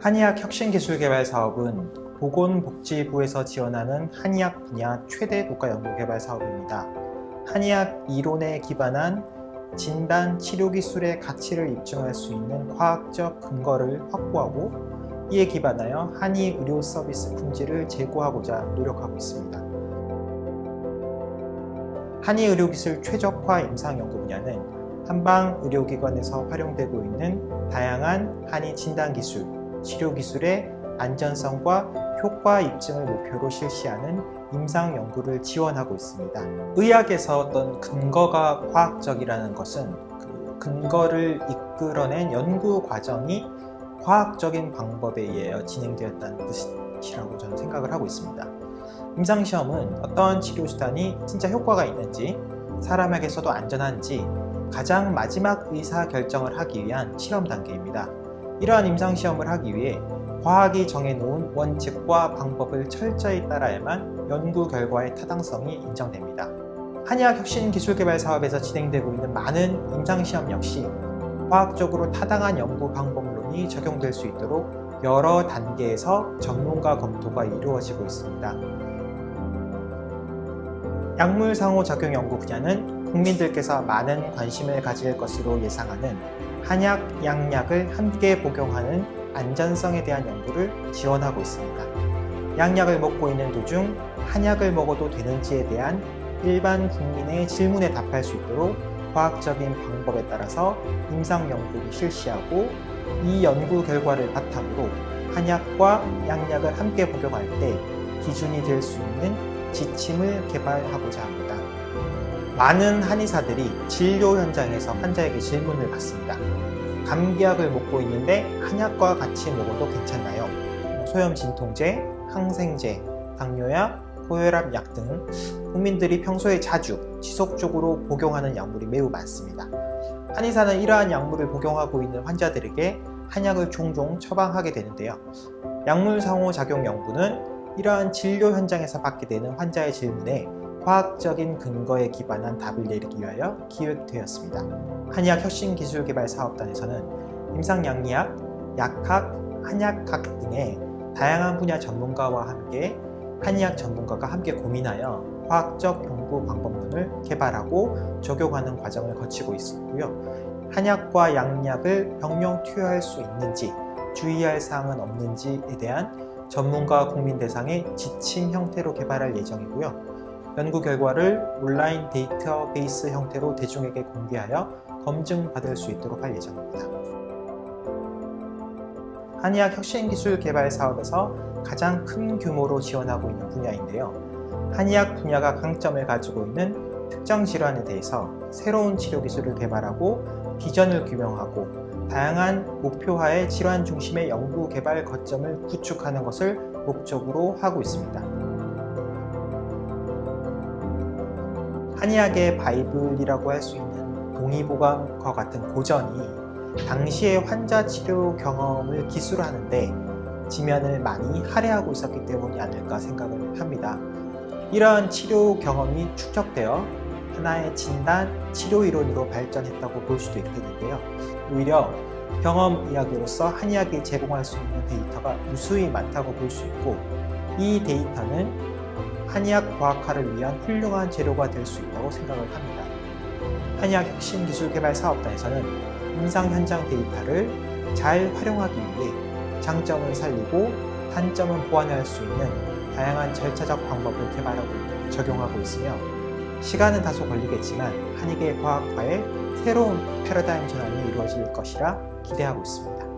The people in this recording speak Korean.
한의학 혁신기술개발 사업은 보건복지부에서 지원하는 한의학 분야 최대 국가 연구개발 사업입니다. 한의학 이론에 기반한 진단 치료 기술의 가치를 입증할 수 있는 과학적 근거를 확보하고 이에 기반하여 한의 의료 서비스 품질을 제고하고자 노력하고 있습니다. 한의 의료기술 최적화 임상 연구 분야는 한방 의료기관에서 활용되고 있는 다양한 한의 진단 기술, 치료 기술의 안전성과 효과 입증을 목표로 실시하는 임상 연구를 지원하고 있습니다. 의학에서 어떤 근거가 과학적이라는 것은 그 근거를 이끌어낸 연구 과정이 과학적인 방법에 의하여 진행되었다는 뜻이라고 저는 생각을 하고 있습니다. 임상 시험은 어떠한 치료 수단이 진짜 효과가 있는지 사람에게서도 안전한지 가장 마지막 의사 결정을 하기 위한 실험 단계입니다. 이러한 임상 시험을 하기 위해 과학이 정해놓은 원칙과 방법을 철저히 따라야만 연구 결과의 타당성이 인정됩니다. 한의학 혁신 기술 개발 사업에서 진행되고 있는 많은 임상 시험 역시 과학적으로 타당한 연구 방법론이 적용될 수 있도록 여러 단계에서 전문가 검토가 이루어지고 있습니다. 약물 상호 작용 연구 분야는 국민들께서 많은 관심을 가질 것으로 예상하는 한약, 양약을 함께 복용하는 안전성에 대한 연구를 지원하고 있습니다. 양약을 먹고 있는 도중 한약을 먹어도 되는지에 대한 일반 국민의 질문에 답할 수 있도록 과학적인 방법에 따라서 임상 연구를 실시하고 이 연구 결과를 바탕으로 한약과 양약을 함께 복용할 때 기준이 될 수 있는 지침을 개발하고자 합니다. 많은 한의사들이 진료 현장에서 환자에게 질문을 받습니다. 감기약을 먹고 있는데 한약과 같이 먹어도 괜찮나요? 소염 진통제, 항생제, 당뇨약, 고혈압 약 등 국민들이 평소에 자주 지속적으로 복용하는 약물이 매우 많습니다. 한의사는 이러한 약물을 복용하고 있는 환자들에게 한약을 종종 처방하게 되는데요. 약물 상호 작용 연구는 이러한 진료 현장에서 받게 되는 환자의 질문에 과학적인 근거에 기반한 답을 내리기 위하여 기획되었습니다. 한의학 혁신기술개발 사업단에서는 임상양리학, 약학, 한약학 등의 다양한 분야 전문가와 함께 한의학 전문가가 함께 고민하여 과학적 연구 방법론을 개발하고 적용하는 과정을 거치고 있었고요. 한약과 양약을 병명 투여할 수 있는지 주의할 사항은 없는지에 대한 전문가 국민 대상의 지침 형태로 개발할 예정이고요. 연구 결과를 온라인 데이터베이스 형태로 대중에게 공개하여 검증받을 수 있도록 할 예정입니다. 한의학 혁신기술 개발 사업에서 가장 큰 규모로 지원하고 있는 분야인데요. 한의학 분야가 강점을 가지고 있는 특정 질환에 대해서 새로운 치료 기술을 개발하고 비전을 규명하고 다양한 목표화의 질환 중심의 연구 개발 거점을 구축하는 것을 목적으로 하고 있습니다. 한의학의 바이블이라고 할 수 있는 동의보감과 같은 고전이 당시의 환자 치료 경험을 기술하는데 지면을 많이 할애하고 있었기 때문이 아닐까 생각을 합니다. 이러한 치료 경험이 축적되어 하나의 진단, 치료 이론으로 발전했다고 볼 수도 있겠는데요. 오히려 경험 이야기로서 한의학이 제공할 수 있는 데이터가 무수히 많다고 볼 수 있고 이 데이터는 한의학 과학화를 위한 훌륭한 재료가 될 수 있다고 생각을 합니다. 한의학 혁신 기술 개발 사업단에서는 임상 현장 데이터를 잘 활용하기 위해 장점을 살리고 단점을 보완할 수 있는 다양한 절차적 방법을 개발하고 적용하고 있으며 시간은 다소 걸리겠지만 한의계 과학화의 새로운 패러다임 전환이 이루어질 것이라 기대하고 있습니다.